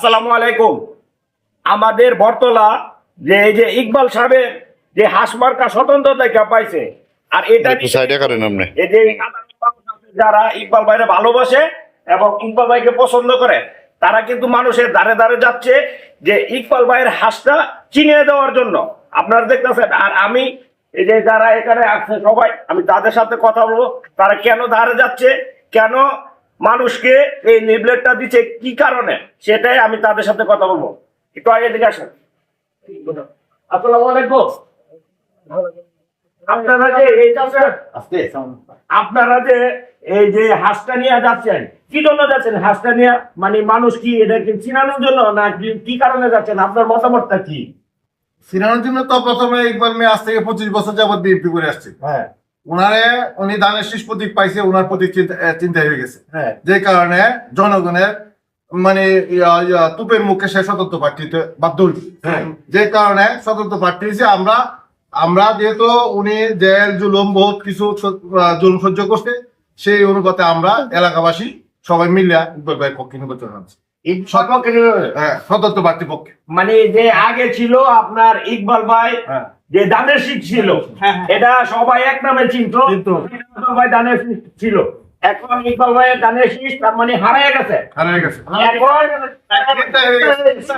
আসসালামু আলাইকুম। আমাদের বর্তলা যে এই যে ইকবাল সাহেবের যে হাসমার্কা স্বতন্ত্র দেখা পাইছে আর এটা একটু সাইডে করেন আপনি। এই যে যারা ইকবাল ভাইরে ভালোবাসে এবং ইকবাল ভাইকে পছন্দ করে তারা কিন্তু মানুষের দ্বারে দ্বারে যাচ্ছে যে ইকবাল ভাইয়ের হাঁসটা চিনিয়ে দেওয়ার জন্য। আপনারা দেখতেছেন আর আমি এই যে যারা এখানে আছে সবাই আমি তাদের সাথে কথা বলব তারা কেন ধারে যাচ্ছে কেন মানুষকে এই নিবলেটটা দিচ্ছে কি কারণে? সেটাই আমি তাদের সাথে কথা বলব। একটু আগে দিকে আসেন। আসসালামু আলাইকুম আপনারা যে এই আপনারা যে এই যে হাঁসটা নিয়ে যাচ্ছেন কি জন্য যাচ্ছেন? হাঁসটা নিয়ে মানে মানুষ কি এটাকে চিনানোর জন্য না কি- কি কারণে যাচ্ছেন? আপনার মতামতটা কি? চিনানোর জন্য তো প্রথমে ইকবাল মেয়ে আজ থেকে পঁচিশ বছর যাবত বিএনপি করে আসছে। হ্যাঁ। ওনারে উনি দানের শীষ প্রতীক পাইছে ওনার প্রতীক চিন্তা হয়ে গেছে। হ্যাঁ। যে কারণে জনগণের মানে তুপের মুখে সে স্বতন্ত্র প্রার্থীতে বাধ্য হইছে। হ্যাঁ। যে কারণে স্বতন্ত্র প্রার্থী হিসেবে আমরা আমরা যেহেতু উনি জেল জুলুম বহুত কিছু জুলুম সহ্য করছে সেই অনুপাতে আমরা এলাকাবাসী সবাই মিলে ইকবাল ভাইয়ের পক্ষে নির্বাচন আনছি। হ্যাঁ স্বতন্ত্র প্রার্থী পক্ষে। মানে যে আগে ছিল আপনার ইকবাল ভাই হ্যাঁ। যে দানের শীত ছিল এটা সবাই এক নামে চিনত। চিনতো। দানের শীত ছিল। এখন ইকবাল ভাইয়ের দানের শীত তার মানে হারিয়ে গেছে।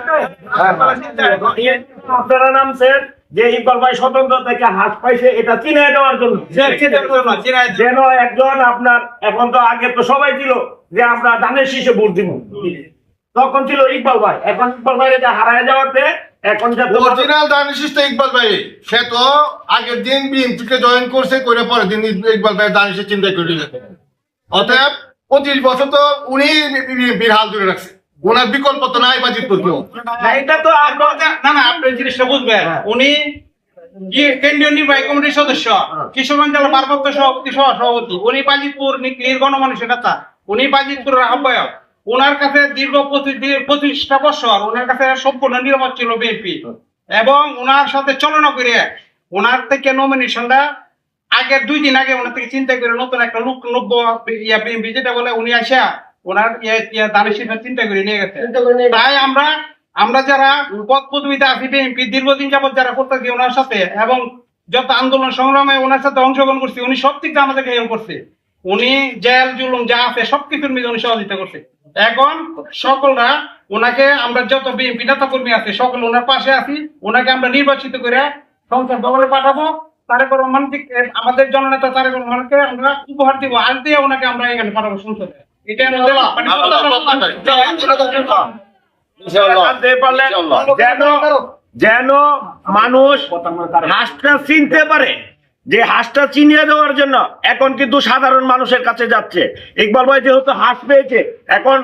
হয়ে। আপনারা নামছেন যে ইকবাল ভাই স্বতন্ত্র থেকে হাত পাইছে এটা চিনে দেওয়ার জন্য। যেন একজন আপনার এখন তো আগে তো সবাই ছিল যে আমরা দানের শীষে ভোট দিব। তখন ছিল ইকবাল ভাই। এখন ইকবাল ভাই এটা হারায় যাওয়াতে এখন যাতে অরিজিনাল দানিশিস ইকবাল ভাই। সে তো আগের দিন বিএনপিকে জয়েন করছে করে পরের দিন ইকবাল ভাই দানিশের চিন্তা করে অতএব পঁচিশ বছর তো উনি বিএনপির হাল ধরে রাখছে। ওনার বিকল্প তো নাই বাজিত কেউ না, এটা তো আপনার না না আপনি জিনিসটা বুঝবেন। হ্যাঁ। উনি কেন্দ্রীয় নির্বাহী কমিটির সদস্য? কিশোরগঞ্জ জেলা ভারপ্রাপ্ত সভাপতি সহ সভাপতি উনি বাজিতপুর নির গণমানুষের নেতা উনি বাজিতপুরের আহ্বায়ক। ওনার কাছে দীর্ঘ পঁচিশ পঁচিশটা বছর ওনার কাছে সম্পূর্ণ নিরাপদ ছিল বিএনপি। এবং ওনার সাথে চলনা করে ওনার থেকে নমিনেশনটা আগের দুই দিন আগে ওনার থেকে চিন্তা করে নতুন একটা লোক নব্য ইয়া বিএনপি যেটা বলে উনি আসা ওনার দানের শিল্পের চিন্তা করে নিয়ে গেছে। তাই আমরা আমরা যারা পদ পদবিতে আছি বিএনপি দীর্ঘদিন যাবত যারা করতেছি ওনার সাথে এবং যত আন্দোলন সংগ্রামে ওনার সাথে অংশগ্রহণ করছি উনি সব দিক দিয়ে আমাদেরকে হেল্প করছে। উনি জেল জুলুম যা আছে সবকিছুর মধ্যে উনি সহযোগিতা করছে। এখন সকলরা ওনাকে আমরা যত বিএনপি নেতা কর্মী আছে সকল ওনার পাশে আছি ওনাকে আমরা নির্বাচিত করে সংসদ ভবনে পাঠাবো। তারেক রহমান আমাদের জননেতা তারেক রহমানকে আমরা উপহার দিব। আজ দিয়ে ওনাকে আমরা এখানে পাঠাবো সংসদে। এটা আমাদের মানে যেন যেন মানুষ হাঁসটা চিনতে পারে। যে হাঁসটা চিনিয়ে দেওয়ার জন্য এখন কিন্তু সাধারণ মানুষের কাছে যাচ্ছে। ইকবাল ভাই যেহেতু হাঁস পেয়েছে, এখন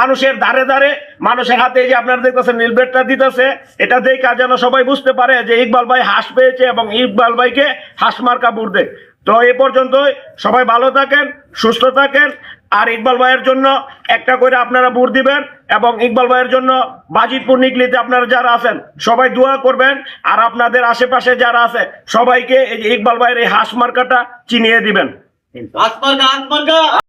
মানুষের ধারে ধারে, মানুষের হাতে যে আপনারা দেখতেছেন নীলবেটটা দিতেছে, এটা দেখা যেন সবাই বুঝতে পারে যে ইকবাল ভাই হাঁস পেয়েছে এবং ইকবাল ভাইকে হাঁস মার্কা বুড়তে তো এ পর্যন্তই, সবাই ভালো থাকেন, সুস্থ থাকেন, আর ইকবাল ভাইয়ের জন্য একটা করে আপনারা ভোট দিবেন। এবং ইকবাল ভাইয়ের জন্য বাজিতপুর নিকলিতে আপনারা যারা আছেন, সবাই দোয়া করবেন। আর আপনাদের আশেপাশে যারা আছে, সবাইকে এই যে ইকবাল ভাইয়ের এই হাঁস মার্কাটা চিনিয়ে দিবেন।